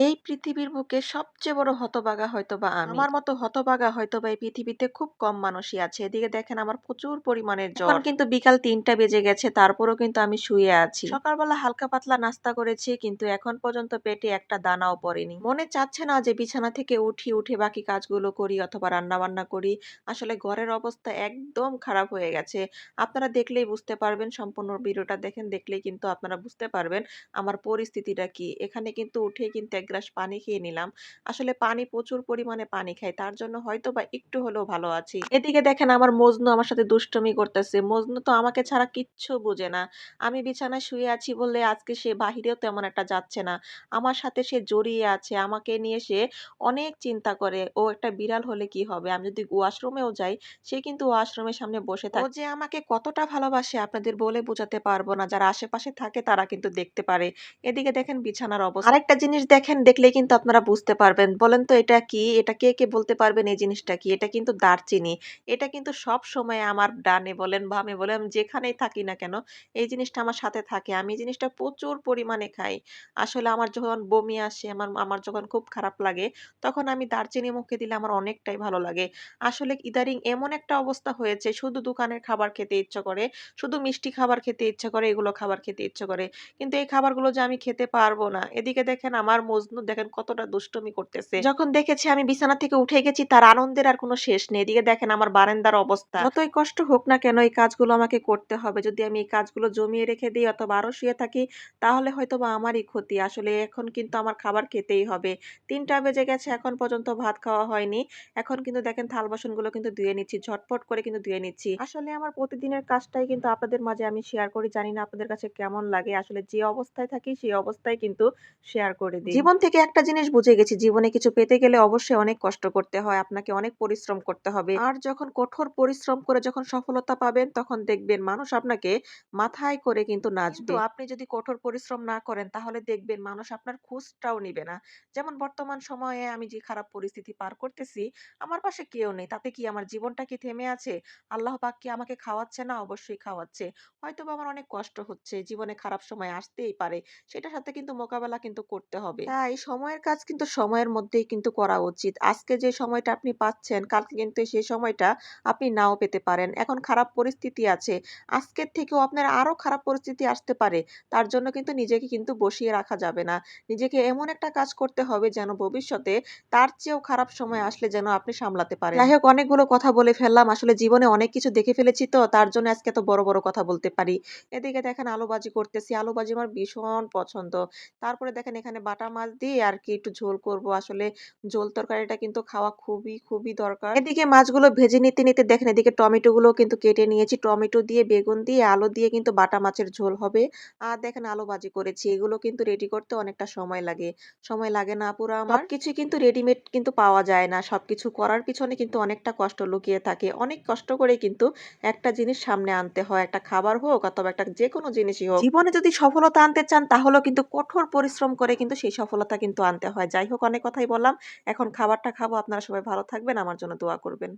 এই পৃথিবীর বুকে সবচেয়ে বড় হতভাগা হয়তোবা আমি। আমার মতো হতভাগা হয়তোবা এই পৃথিবীতে খুব কম মানুষই আছে। এদিকে দেখেন আমার প্রচুর পরিমাণের জ্বর। এখন কিন্তু বিকাল ৩টা বেজে গেছে তারপরও কিন্তু আমি শুয়ে আছি। সকালবেলা হালকা পাতলা নাস্তা করেছি কিন্তু এখন পর্যন্ত পেটে একটা দানাও পড়েনি। মনে চাচ্ছে না যে বিছানা থেকে উঠি উঠে বাকি কাজগুলো করি অথবা রান্না বান্না করি। আসলে ঘরের অবস্থা একদম খারাপ হয়ে গেছে। আপনারা দেখলেই বুঝতে পারবেন সম্পূর্ণ ভিডিওটা দেখেন দেখলেই কিন্তু আপনারা বুঝতে পারবেন আমার পরিস্থিতিটা কি। এখানে কিন্তু উঠে কিন্তু এক গ্লাস পানি খেয়ে নিলাম। আসলে পানি প্রচুর পরিমাণে পানি খাই। তার জন্য হয়তোবা একটু হলেও ভালো আছি। এদিকে দেখেন আমার মজনু আমার সাথে দুষ্টুমি করতেছে। মজনু তো আমাকে ছাড়া কিচ্ছু বুঝে না। আমি বিছানায় শুয়ে আছি বলে আজকে সে বাহিরেও তেমন একটা যাচ্ছে না। আমার সাথে সে জড়িয়ে আছে। আমাকে নিয়ে সে অনেক চিন্তা করে। ও একটা বিড়াল হলে কি হবে? আমি যদি ওয়াশরুমেও যাই, সে কিন্তু ওয়াশরুমের সামনে বসে থাকে। ও যে আমাকে কতটা ভালোবাসে আপনাদের বলে বোঝাতে পারব না। যারা আশেপাশে থাকে তারা কিন্তু দেখতে পারে। এদিকে দেখেন বিছানার অবস্থা। আরেকটা জিনিস দেখেন দেখলেই কিন্তু আপনারা বুঝতে পারবেন। বলেন তো এটা কি? এটা কে, কে বলতে পারবেন এই জিনিসটা কি? এটা কিন্তু দারচিনি। এটা কিন্তু সবসময় আমার ডানে বলেন, বামে বলেন আমি যেখানেই থাকি না কেন এই জিনিসটা আমার সাথে থাকে। আমি এই জিনিসটা প্রচুর পরিমাণে খাই। আসলে আমার যখন বমি আসে, আমার আমার যখন খুব খারাপ লাগে তখন আমি দারচিনি মুখে দিলে আমার অনেকটাই ভালো লাগে। আসলে ইদারিং এমন একটা অবস্থা হয়েছে শুধু দোকানের খাবার খেতে ইচ্ছা করে, শুধু মিষ্টি খাবার খেতে ইচ্ছা করে, এগুলো খাবার খেতে ইচ্ছা করে। কিন্তু এই খাবারগুলো যে আমি খেতে পারব না। এদিকে দেখেন আমার মজনু দেখেন কতটা দুষ্টুমি করতেছে। যখন দেখেছি আমি বিছানা থেকে উঠে গেছি, তার আনন্দের আর কোনো শেষ নেই। এদিকে দেখেন আমার বারান্দার অবস্থা। যতই কষ্ট হোক না কেন, এই কাজগুলো আমাকে করতে হবে। যদি আমি এই কাজগুলো জমিয়ে রেখে দিই অথবা আরও শুয়ে থাকি, তাহলে হয়তোবা আমারই ক্ষতি। আসলে এখন কিন্তু আমার খাবার খেতেই হবে। ৩টা বেজে গেছে, এখন পর্যন্ত ভাত খাওয়া হয়নি। এখন কিন্তু দেখেন থাল বাসনগুলো কিন্তু ধুয়ে নিচ্ছি। ঝটপট করে কিন্তু ধুয়ে নিচ্ছি। আসলে আমার প্রতিদিনের কাজটাই কিন্তু আপনাদের মাঝে আমি শেয়ার করি। জানি না আপনাদের কাছে কেমন লাগে। আসলে যে অবস্থায় থাকি, সেই অবস্থায় কিন্তু শেয়ার করে দিই। জীবন থেকে একটা জিনিস বুঝে গেছি জীবনে কিছু পেতে গেলে অবশ্যই অনেক কষ্ট করতে হয়। আপনাকে অনেক পরিশ্রম করতে হবে। আর যখন কঠোর পরিশ্রম করে যখন সফলতা পাবেন তখন দেখবেন মানুষ আপনাকে মাথায় করে কিন্তু নাচবে। আপনি যদি কঠোর পরিশ্রম না করেন তাহলে দেখবেন মানুষ আপনার খোঁজটাও নিবে না। যেমন বর্তমান সময়ে আমি যে খারাপ পরিস্থিতি পার করতেছি, আমার পাশে কেউ নেই। তাতে কি আমার জীবনটা কি থেমে আছে? আল্লাহ পাক কি আমাকে খাওয়াচ্ছে না? অবশ্যই খাওয়াচ্ছে। হয়তোবা আমার অনেক কষ্ট হচ্ছে। জীবনে খারাপ সময় আসতেই পারে। সেটার সাথে কিন্তু মোকাবেলা কিন্তু করতে হবে। তাই সময়ের কাজ কিন্তু সময়ের মধ্যেই কিন্তু করা উচিত। আজকে যে সময়টা আপনি পাচ্ছেন কালকে কিন্তু সেই সময়টা আপনি নাও পেতে পারেন। এখন খারাপ পরিস্থিতি আছে। আজকের থেকেও আপনার আরও খারাপ পরিস্থিতি আসতে পারে। তার জন্য কিন্তু নিজেকে কিন্তু বসিয়ে রাখা যাবে না। নিজেকে এমন একটা কাজ করতে হবে যেন ভবিষ্যতে তার চেয়েও খারাপ সময় আসলে যেন আপনি সামলাতে পারেন। যাই হোক অনেকগুলো কথা বলে ফেললাম। আসলে জীবনে অনেক কিছু দেখে ফেলেছি তো তার জন্য আজকে এত বড়, বড় কথা বলতে পারি। এদিকে দেখেন আলোবাজি করতেছি। আলু ভাজি আমার ভীষণ পছন্দ। তারপরে দেখেন এখানে বাটা মাছ দিয়ে আর কি একটু ঝোল করব। আসলে ঝোল তরকারিটা কিন্তু খাওয়া খুবই, খুবই দরকার। এদিকে মাছগুলো ভেজে নিতে, নিতে দেখেন এদিকে টমেটো গুলো কিন্তু কেটে নিয়েছি। টমেটো দিয়ে, বেগুন দিয়ে, আলু দিয়ে কিন্তু বাটা মাছের ঝোল হবে। আর দেখেন আলু ভাজি করেছি। এগুলো কিন্তু রেডি করতে অনেকটা সময় লাগে। সময় লাগে না আপুরা আমার? সবকিছুই কিন্তু রেডিমেড কিন্তু পাওয়া যায় না। সবকিছু করার পিছনে কিন্তু অনেকটা কষ্ট লুকিয়ে থাকে। অনেক কষ্ট করে কিন্তু একটা জিনিস সামনে আনতে হয়। একটা খাবার হোক অথবা একটা যেকোনো জিনিসই হোক। জীবনে যদি সফলতা আনতে চান তাহলেও কিন্তু কঠোর পরিশ্রম করে কিন্তু সেই সফলতা কিন্তু আনতে হয়। যাই হোক, অনেক কথাই বললাম। এখন খাবারটা খাব। আপনারা সবাই ভালো থাকবেন। আমার জন্য দোয়া করবেন।